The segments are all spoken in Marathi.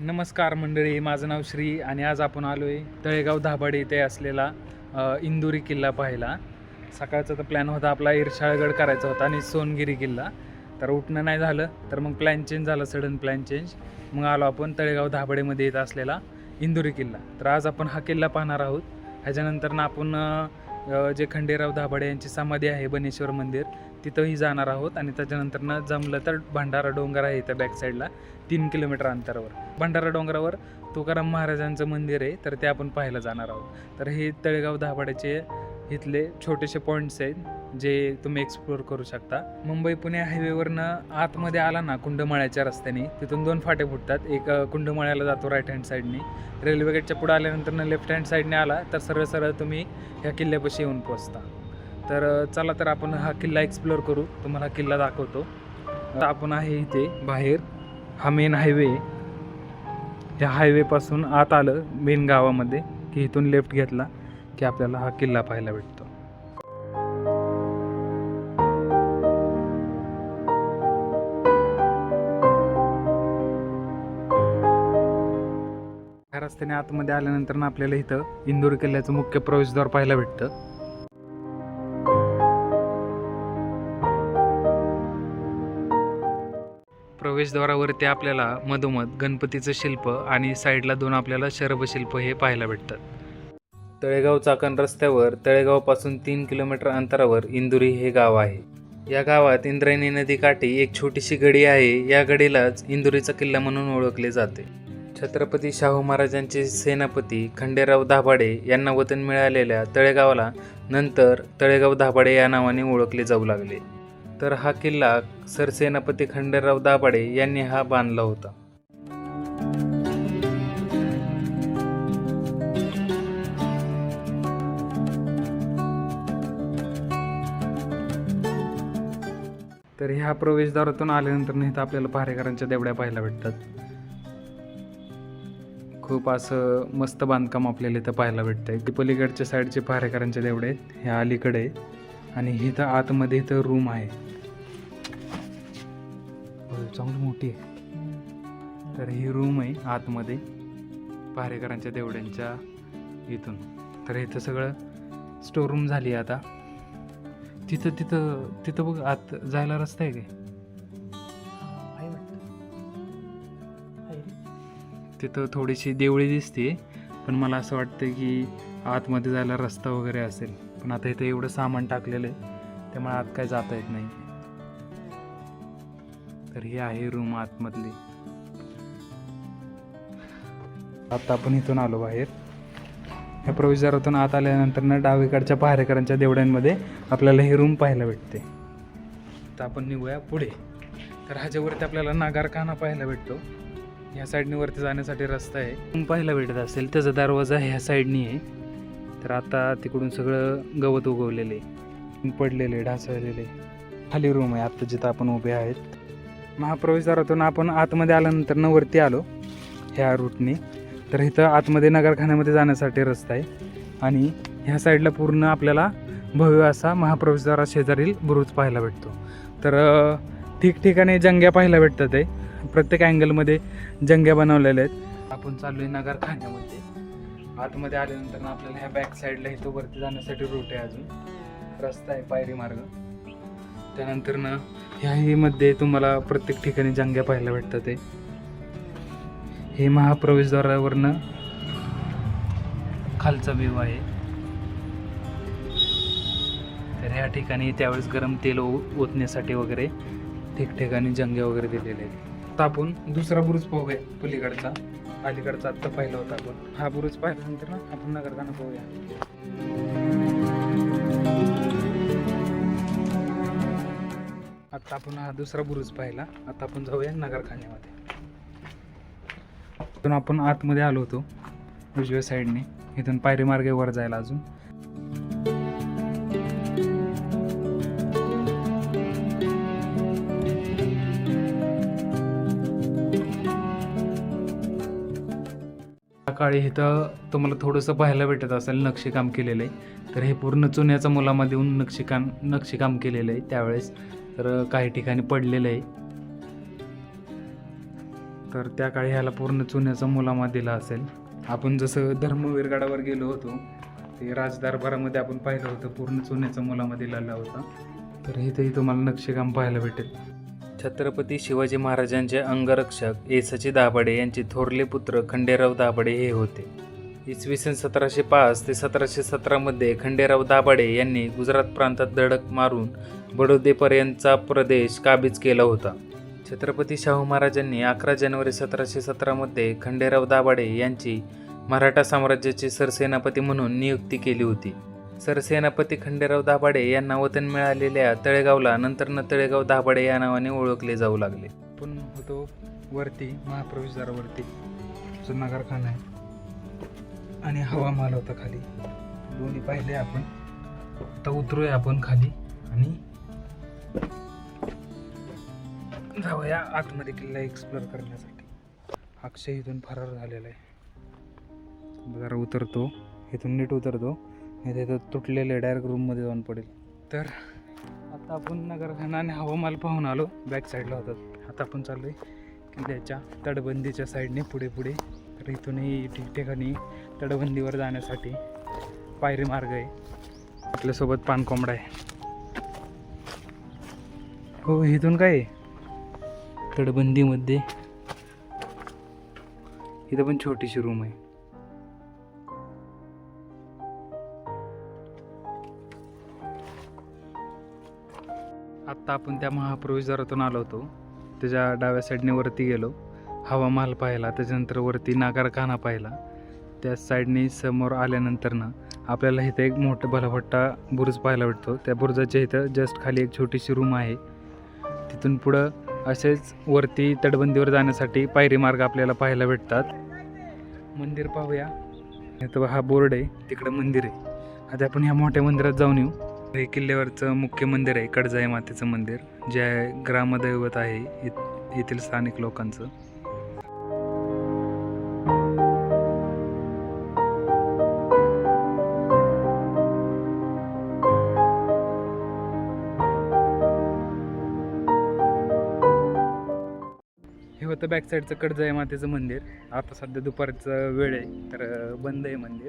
नमस्कार मंडळी माझं नाव श्री आणि आज आपण आलो आहे तळेगाव धाबाडे इथे असलेला इंदुरी किल्ला पाहायला. सकाळचा तर प्लॅन होता आपला इरशाळगड करायचा होता आणि सोनगिरी किल्ला. तर उठणं नाही झालं तर मग प्लॅन चेंज झाला सडन प्लॅन चेंज मग आलो आपण तळेगाव धाबाडेमध्ये येत असलेला इंदुरी किल्ला. तर आज आपण हा किल्ला पाहणार आहोत. ह्याच्यानंतर ना आपण जे खंडेराव धाबाडे यांची समाधी आहे बनेश्वर मंदिर तिथंही जाणार आहोत. आणि त्याच्यानंतर ना जमलं तर भंडारा डोंगर आहे इथं बॅक साईडला तीन किलोमीटर अंतरावर. भंडारा डोंगरावर तुकाराम महाराजांचं मंदिर आहे तर ते आपण पाहायला जाणार आहोत. तर हे तळेगाव धाबाड्याचे इथले छोटेसे पॉईंट्स आहेत जे तुम्ही एक्सप्लोअर करू शकता. मुंबई पुणे हायवेवरनं आतमध्ये आला ना कुंडमाळ्याच्या रस्त्याने तिथून दोन फाटे फुटतात. एक कुंडमाळ्याला जातो राईट हँड साईडने रेल्वे गेटच्या पुढे आल्यानंतर लेफ्ट हँड साईडने आला तर सरळ सरळ तुम्ही ह्या किल्ल्यापाशी येऊन पोचता तर चला तर आपण हा किल्ला एक्सप्लोअर करू. तुम्हाला किल्ला दाखवतो. आपण आहे इथे बाहेर हा मेन हायवे ह्या हायवेपासून आत आलं मेन गावामध्ये की इथून लेफ्ट घेतला की आपल्याला हा किल्ला पाहायला भेटतो. ह्या रस्त्याने आतमध्ये आल्यानंतर ना आपल्याला इथं इंदूर किल्ल्याचं मुख्य प्रवेशद्वार पाहायला भेटतं. प्रवेशद्वारावरती आपल्याला मधोमध गणपतीचं शिल्प आणि साईडला दोन आपल्याला शरभशिल्प हे पाहायला भेटतात. तळेगाव चाकण रस्त्यावर तळेगावपासून तीन किलोमीटर अंतरावर इंदुरी हे गाव आहे. या गावात इंद्रायणी नदीकाठी एक छोटीशी गडी आहे. या गडीलाच इंदुरीचा किल्ला म्हणून ओळखले जाते. छत्रपती शाहू महाराजांचे सेनापती खंडेराव दाभाडे यांना वतन मिळालेल्या तळेगावाला नंतर तळेगाव दाभाडे या नावाने ओळखले जाऊ लागले. तर हा किल्ला सरसेनापती खंडेराव दाभाडे यांनी हा बांधला होता. तर ह्या प्रवेशद्वारातून आल्यानंतर इथं आपल्याला पहारेकरांच्या देवड्या पाहायला भेटतात. खूप असं मस्त बांधकाम आपल्याला इथं पाहायला भेटतं आहे की पलीकडच्या साईडचे पहारेकरांच्या देवडे आहेत ह्या अलीकडे. आहे. आणि इथं आतमध्ये इथं रूम आहे. चांगली मोठी आहे. तर ही रूम आहे आतमध्ये पहारेकरांच्या देवड्यांच्या इथून. तर इथं सगळं स्टोर रूम झाली आहे आता. तिथं तिथं तिथं बघ आत जायला रस्ता आहे काय? तिथं थोडीशी देवळी दिसते पण मला असं वाटतं की आतमध्ये जायला रस्ता वगैरे असेल. पण आता इथे एवढं सामान टाकलेलं आहे त्यामुळे आत काय जाता येत नाही. तर ही आहे रूम आतमधली. आता आपण इथून आलो बाहेर. ह्या प्रवेशद्वारातून आत आल्यानंतर ना डावीकडच्या पहारेकरांच्या देवड्यांमध्ये आपल्याला ही रूम पाहायला भेटते. तर आपण निघूया पुढे. तर ह्याच्यावरती आपल्याला नागारखाना पाहायला भेटतो. ह्या साईडने वरती जाण्यासाठी रस्ता आहे. रूम पाहायला भेटत असेल त्याचा दरवाजा ह्या साईडनी आहे. तर आता तिकडून सगळं गवत उगवलेले पडलेले ढासळलेले. खाली रूम आहे आत्ता जिथं आपण उभे आहेत. महाप्रवेशद्वारातून आपण आतमध्ये आल्यानंतर न वरती आलो ह्या रूटने तर इथं आतमध्ये नगरखान्यामध्ये जाण्यासाठी रस्ता आहे. आणि ह्या साईडला पूर्ण आपल्याला भव्य असा महाप्रवेशद्वारा शेजारील बुरुज पाहायला भेटतो. तर ठिकठिकाणी जंग्या पाहायला भेटतात आहे प्रत्येक अँगलमध्ये जंग्या बनवलेल्या आहेत. आपण चाललो आहे नगरखान्यामध्ये. आतमध्ये आल्यानंतर ना आपल्याला ह्या बॅक साईडला इथं वरती जाण्यासाठी रूट आहे अजून. रस्ता आहे पायरी मार्ग. त्यानंतर ना ह्याही मध्ये तुम्हाला प्रत्येक ठिकाणी जंग्या पाहायला भेटतात ते. हे महाप्रवेशद्वारावरनं खालचा व्ह्यू आहे. तर ह्या ठिकाणी त्यावेळेस गरम तेल ओ- ओतण्यासाठी वगैरे ठिकठिकाणी जंगे वगैरे दिलेले आहेत. आता आपण दुसरा बुरुज पाहूया पलीकडचा. अलीकडचा आत्ता पाहिला होता आपण. हा बुरुज पाहिल्यानंतर ना आपण नगरखाना पाहूया. आता आपण हा दुसरा बुरुज पाहिला. आता आपण जाऊया नगरखान्यामध्ये. इथून आपण आतमध्ये आलो होतो. उजव्या साईडने इथून पायरी मार्गे वर जायला अजून. काळी इथं तुम्हाला थोडंसं पाहायला भेटत असेल नक्षीकाम केलेलं आहे. तर हे पूर्ण चुन्याचा मुलामध्ये येऊन नक्षीकाम नक्षीकाम केलेलं आहे त्यावेळेस. तर काही ठिकाणी पडलेलं आहे. तर त्या काळी ह्याला पूर्ण चुन्याचा मुलामा दिला असेल. आपण जसं धर्मवीरगडावर गेलो होतो ते राजदरबारामध्ये आपण पाहिलं होतं पूर्ण चुन्याचा मुलामा दिलेला होता. तर इथेही तुम्हाला नक्षीकाम पाहायला भेटेल. छत्रपती शिवाजी महाराजांचे अंगरक्षक येसाची दाभाडे यांचे थोरले पुत्र खंडेराव दाभाडे हे होते. इसवी सन सतराशे पाच ते सतराशे सतरामध्ये खंडेराव दाभाडे यांनी गुजरात प्रांतात धडक मारून बडोदेपर्यंतचा प्रदेश काबीज केला होता. छत्रपती शाहू महाराजांनी अकरा जानेवारी सतराशे सतरामध्ये खंडेराव दाभाडे यांची मराठा साम्राज्याचे सरसेनापती म्हणून नियुक्ती केली होती. सरसेनापती खंडेराव दाभाडे यांना वतन मिळालेल्या तळेगावला नंतर न तळेगाव दाभाडे या नावाने ओळखले जाऊ लागले. पण होतो वरती महाप्रवेशद्वारावरती. जुना कारखाना आहे. आणि हवामाल होता खाली. दोन्ही पाहिले आपण. आता उतरूया आपण खाली आणि जाऊया आतमध्ये किल्ला एक्सप्लोर करण्यासाठी. अक्षय इथून फरार झालेला आहे. जरा उतरतो. इथून नीट उतरतो. नाही तर तुटलेले डायरेक्ट रूममध्ये जाऊन पडेल. तर आता आपण नगरखाना आणि हवामाल पाहून आलो. बॅक साईडला होतात. आता आपण चाललो आहे किल्ल्याच्या तटबंदीच्या साईडने पुढे पुढे. तर इथूनही ठिकठिकाणी तटबंदीवर जाण्यासाठी पायरी मार्ग आहे. आपल्यासोबत पानकोंबडा आहे. हो इथून काय आहे? तटबंदीमध्ये इथं पण छोटीशी रूम आहे. आत्ता आपण त्या महाप्रवेशद्वारातून आलो होतो. त्याच्या डाव्या साईडने वरती गेलो. हवामहल पाहिला त्याच्यानंतर वरती नागारखाना पाहिला. त्या साईडने समोर आल्यानंतर ना आपल्याला इथं एक मोठं भलाभट्टा बुरुज पाहायला भेटतो. त्या बुरुजाच्या इथं जस्ट खाली एक छोटीशी रूम आहे. तिथून पुढं असेच वरती तटबंदीवर जाण्यासाठी पायरी मार्ग आपल्याला पाहायला भेटतात. मंदिर पाहूया. इथं हा बोर्ड आहे. तिकडं मंदिर आहे. आता आपण ह्या मोठ्या मंदिरात जाऊन येऊ. हे किल्ल्यावरचं मुख्य मंदिर आहे कडजाई मातेचं मंदिर जे ग्रामदैवत आहे इथ- येथील स्थानिक लोकांचं. हे होतं बॅक साईडचं कडजाई मातेचं मंदिर. आता सध्या दुपारचं वेळ आहे तर बंद आहे मंदिर.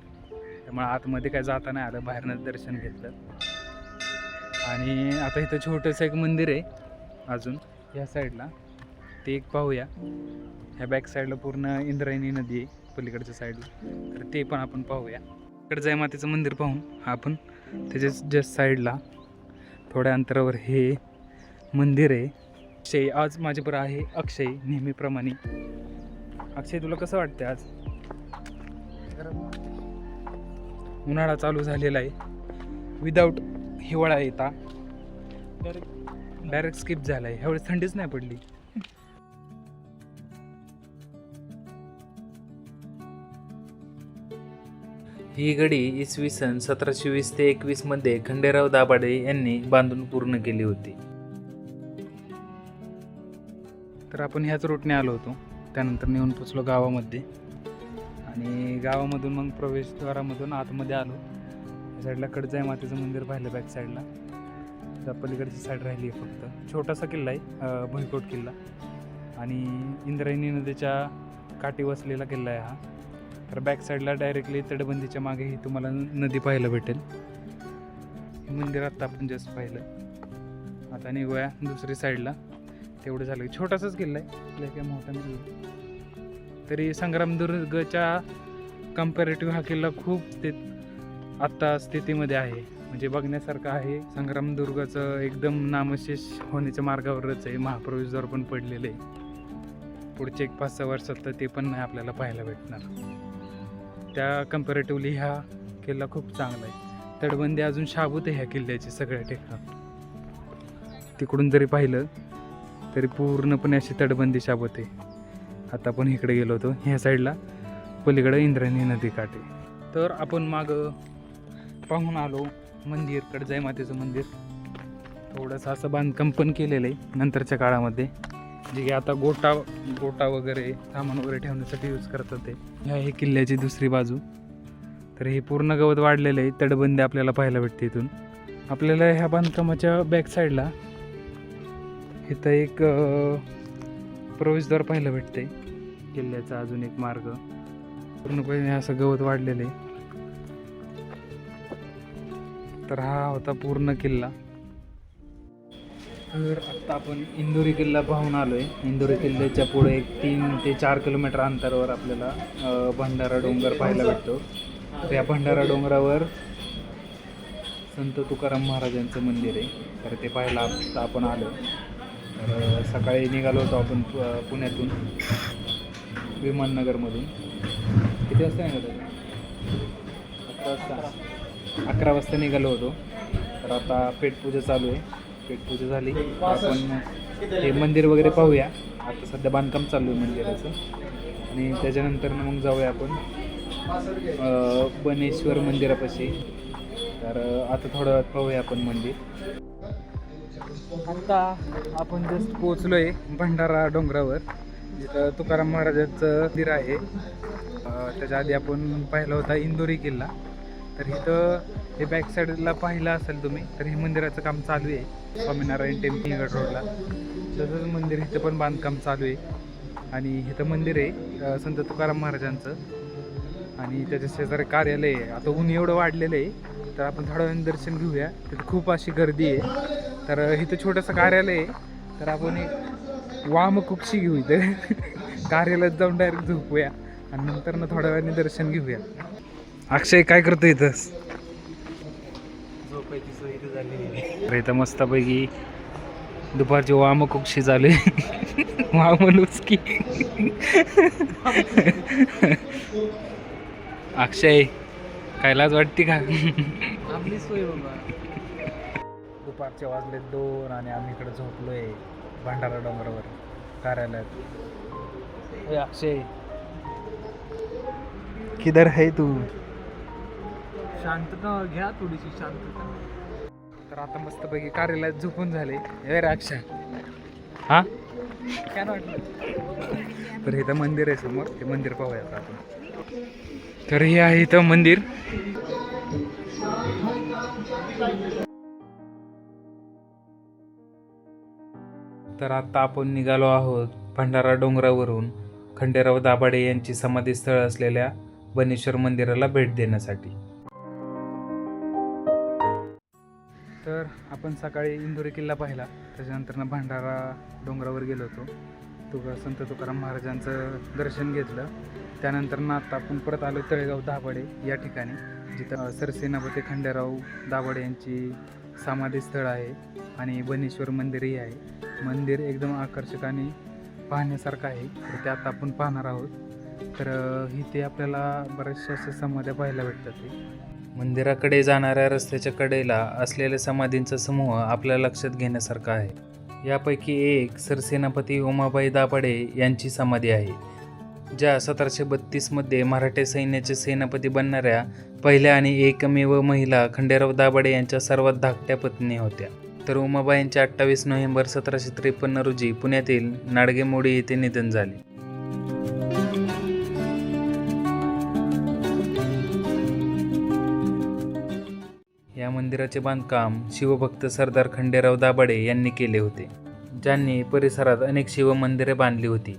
त्यामुळे आतमध्ये काय जाता नाही आलं बाहेरनंच दर्शन घेतलं. आणि आता इथं छोटंसं एक मंदिर आहे अजून ह्या साईडला. ते एक पाहूया. ह्या बॅक साईडला पूर्ण इंद्रायणी नदी आहे पलीकडच्या साईडला तर ते पण आपण पाहूया. कडजाई मातेचं मंदिर पाहून आपण त्याच्या जस्ट साईडला थोड्या अंतरावर हे मंदिर आहे. अक्षय आज माझ्याबरोबर आहे अक्षय नेहमीप्रमाणे. अक्षय तुला कसं वाटतं आज? उन्हाळा चालू झालेला आहे. विदाऊट हिवाळा येता. डायरेक्ट स्किप झाला आहे ह्यावेळेस थंडीच नाही पडली. ही गडी इसवी सन सतराशे वीस ते एकवीसमध्ये खंडेराव दाभाडे यांनी बांधून पूर्ण केली होती. तर आपण ह्याच रूटने आलो होतो. त्यानंतर नेऊन पोचलो गावामध्ये. आणि गावामधून मग प्रवेशद्वारामधून आतमध्ये आलो. साईडला कडजाई मातेचं मंदिर पाहिलं बॅक साईडला त्या पलीकडची साईड राहिली आहे फक्त. छोटासा किल्ला आहे भुईकोट किल्ला. आणि इंद्रायणी नदीच्या काठी वसलेला किल्ला आहे हा. तर बॅक साईडला डायरेक्टली तटबंदीच्या मागेही तुम्हाला नदी पाहायला भेटेल. हे मंदिर आत्ता आपण जस्ट पाहिलं. आता निघूया दुसरी साईडला तेवढं झालं. की छोटासाच किल्ला आहे काय मोठा नाही तरी संग्रामदुर्गच्या कम्पॅरेटिव्ह हा किल्ला खूप ते आत्ता स्थितीमध्ये आहे. म्हणजे बघण्यासारखं आहे संग्रामदुर्गाचं एकदम नामशेष होण्याच्या मार्गावरच आहे. महाप्रवेशद्वार पण पडलेलं आहे. पुढचे एक पाच सहा वर्षात तर ते पण नाही आपल्याला पाहायला भेटणार. त्या कम्पॅरेटिव्हली हा किल्ला खूप चांगला आहे. तटबंदी अजून शाबूत आहे ह्या किल्ल्याची सगळ्या ठिकाण. तिकडून जरी पाहिलं तरी पूर्णपणे अशी तटबंदी शाबूत आहे. आता आपण इकडे गेलो होतो ह्या साईडला. पलीकडं इंद्रायणी नदी काठे तर आपण मागं पाहून आलो मंदिर कडजाई मातेचं मंदिर. थोडंसं असं बांधकाम पण केलेलं आहे नंतरच्या काळामध्ये. जे की आता गोटा गोटा वगैरे सामान वगैरे ठेवण्यासाठी यूज करतात ते. ह्या आहे किल्ल्याची दुसरी बाजू. तर हे पूर्ण गवत वाढलेलं आहे तटबंदी आपल्याला पाहायला भेटते इथून. आपल्याला ह्या बांधकामाच्या बॅक साईडला इथं एक प्रवेशद्वार पाहायला भेटते किल्ल्याचा अजून एक मार्ग. पूर्णपणे असं गवत वाढलेलं आहे. तर हा होता पूर्ण किल्ला. तर आत्ता आपण इंदोरी किल्ला पाहून आलो आहे इंदोरी किल्ल्याच्या पुढे एक तीन ते चार किलोमीटर अंतरावर आपल्याला भंडारा डोंगर पाहायला भेटतो. तर या भंडारा डोंगरावर संत तुकाराम महाराजांचं मंदिर आहे. तर ते पाहायला आत्ता आपण आलो तर सकाळी निघालो होतो आपण पु- पुण्यातून विमाननगरमधून. किती वाजता निघालो अकरा वाजता. अकरा वाजता निघालो होतो. तर आता पेटपूजा चालू आहे. पेटपूजा झाली. आपण हे मंदिर वगैरे पाहूया. आता सध्या बांधकाम चालू आहे मंदिराचं. आणि त्याच्यानंतर मग जाऊया आपण बनेश्वर मंदिरापाशी. तर आता थोडं वेळात पाहूया आपण मंदिर. आता आपण जस्ट पोचलो आहे भंडारा डोंगरावर. जिथं तुकाराम महाराजांचं मंदिर आहे. त्याच्या आधी आपण पाहिला होता इंदोरी किल्ला. तर इथं हे बॅक साईडला पाहिलं असेल तुम्ही तर हे मंदिराचं काम चालू आहे. स्वामीनारायण टेम्पल रोडला. तसंच मंदिर इथं पण बांधकाम चालू आहे. आणि इथं मंदिर आहे संत तुकाराम महाराजांचं. आणि त्याच्या शेजारी कार्यालय आहे. आता ऊन एवढं वाढलेलं आहे तर आपण थोड्या वेळाने दर्शन घेऊया. तिथे खूप अशी गर्दी आहे. तर इथं छोटंसं कार्यालय आहे. तर आपण एक वाम कुक्षी घेऊ इथं. कार्यालयात जाऊन डायरेक्ट झोपूया. आणि नंतर ना थोड्या वेळाने दर्शन घेऊया. अक्षय काय करतो इथं? झोपायची सोय इथे आहे. तर इथं मस्तपैकी दुपारची वाम कुक्षी आहे. वाम लुचकी. अक्षय काय लाज वाटते का? आपली सोय बाबा. दुपारचे वाजले दोन आणि आम्ही इकडे झोपलोय भंडारा डोंगरावर कार्यालयात. अक्षय. किधर है तू? शांतता घ्या थोडीशी शांतता. तर आता मस्तपैकी कार्यालयात झोपून झाले. ए रे अक्षय हा? काय वाटलं? तर इथं मंदिर आहे समोर. ते मंदिर पाहूया आता आपण. तर हे आहे इथं मंदिर. तर आता आपण निघालो आहोत भंडारा डोंगरावरून. खंडेराव दाभाडे यांची समाधीस्थळ असलेल्या बनेश्वर मंदिराला भेट देण्यासाठी. तर आपण सकाळी इंदोरी किल्ला पाहिला. त्याच्यानंतरनं भंडारा डोंगरावर गेलो होतो. तुका संत तुकाराम महाराजांचं दर्शन घेतलं. त्यानंतर ना आता आपण परत आलो तळेगाव दाभाडे या ठिकाणी जिथं सरसेनापती खंडेराव दाभाडे यांची समाधी स्थळ आहे आणि बनेश्वर मंदिरही आहे. मंदिर एकदम आकर्षक आणि पाहण्यासारखं आहे. तर ते आता आपण पाहणार आहोत. तर इथे आपल्याला बऱ्याचशा अशा समाध्या पाहायला भेटतात. मंदिराकडे जाणाऱ्या रस्त्याच्या कडेला असलेल्या समाधींचा समूह आपल्या लक्षात घेण्यासारखा आहे. यापैकी एक सरसेनापती उमाबाई दाभाडे यांची समाधी आहे ज्या सतराशे बत्तीसमध्ये मराठे सैन्याचे सेनापती बनणाऱ्या पहिल्या आणि एकमेव महिला खंडेराव दाभाडे यांच्या सर्वात धाकट्या पत्नी होत्या. तर उमाबाई अठ्ठावीस नोव्हेंबर सतराशे त्रेपन्न रोजी पुण्यातील नाडगेमोडी येथे निधन झाले. मंदिराचे बांधकाम शिवभक्त सरदार खंडेराव दाभाडे यांनी केले होते. ज्यांनी परिसरात अनेक शिवमंदिरे बांधली होती.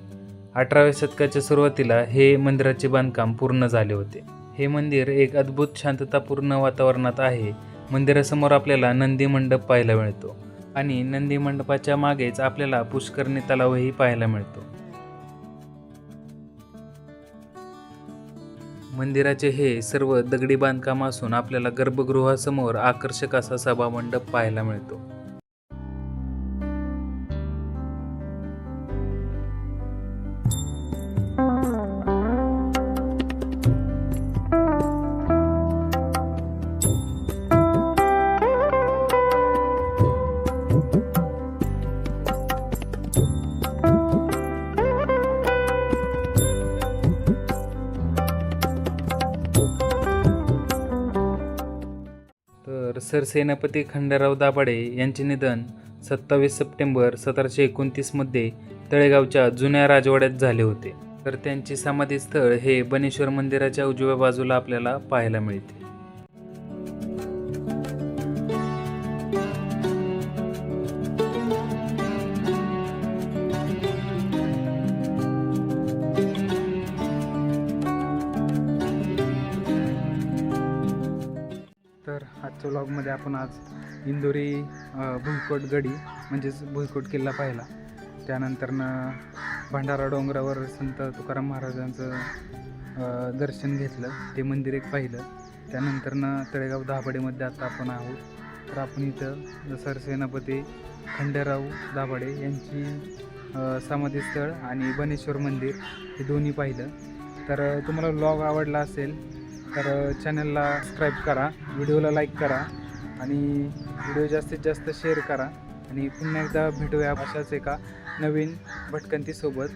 अठराव्या शतकाच्या सुरुवातीला हे मंदिराचे बांधकाम पूर्ण झाले होते. हे मंदिर एक अद्भुत शांततापूर्ण वातावरणात आहे. मंदिरासमोर आपल्याला नंदी मंडप पाहायला मिळतो. आणि नंदी मंडपाच्या मागेच आपल्याला पुष्करणी तलावही पाहायला मिळतो. मंदिराचे हे सर्व दगडी बांधकाम असून आपल्याला गर्भगृहासमोर आकर्षक असा सभामंडप पाहायला मिळतो. सरसेनापती खंडराव दाभाडे यांचे निधन सत्तावीस सप्टेंबर सतराशे एकोणतीसमध्ये तळेगावच्या जुन्या राजवाड्यात झाले होते. तर त्यांचे समाधीस्थळ हे बनेश्वर मंदिराच्या उजव्या बाजूला आपल्याला पाहायला मिळते. आपण आज इंदोरी भुईकोट गडी म्हणजेच भुईकोट किल्ला पाहिला. त्यानंतरनं भंडारा डोंगरावर संत तुकाराम महाराजांचं दर्शन घेतलं. ते मंदिर एक पाहिलं. त्यानंतरनं तळेगाव दाभाडेमध्ये आता आपण आहोत. तर आपण इथं सरसेनापती खंडेराव दाभाडे यांची समाधीस्थळ आणि बनेश्वर मंदिर हे दोन्ही पाहिलं. तर तुम्हाला ब्लॉग आवडला असेल तर चॅनलला सबस्क्राईब करा. व्हिडिओला लाईक करा. आणि व्हिडिओ जास्तीत जास्त शेअर करा. आणि पुन्हा एकदा भेटूया अशाच एका नवीन भटकंतीसोबत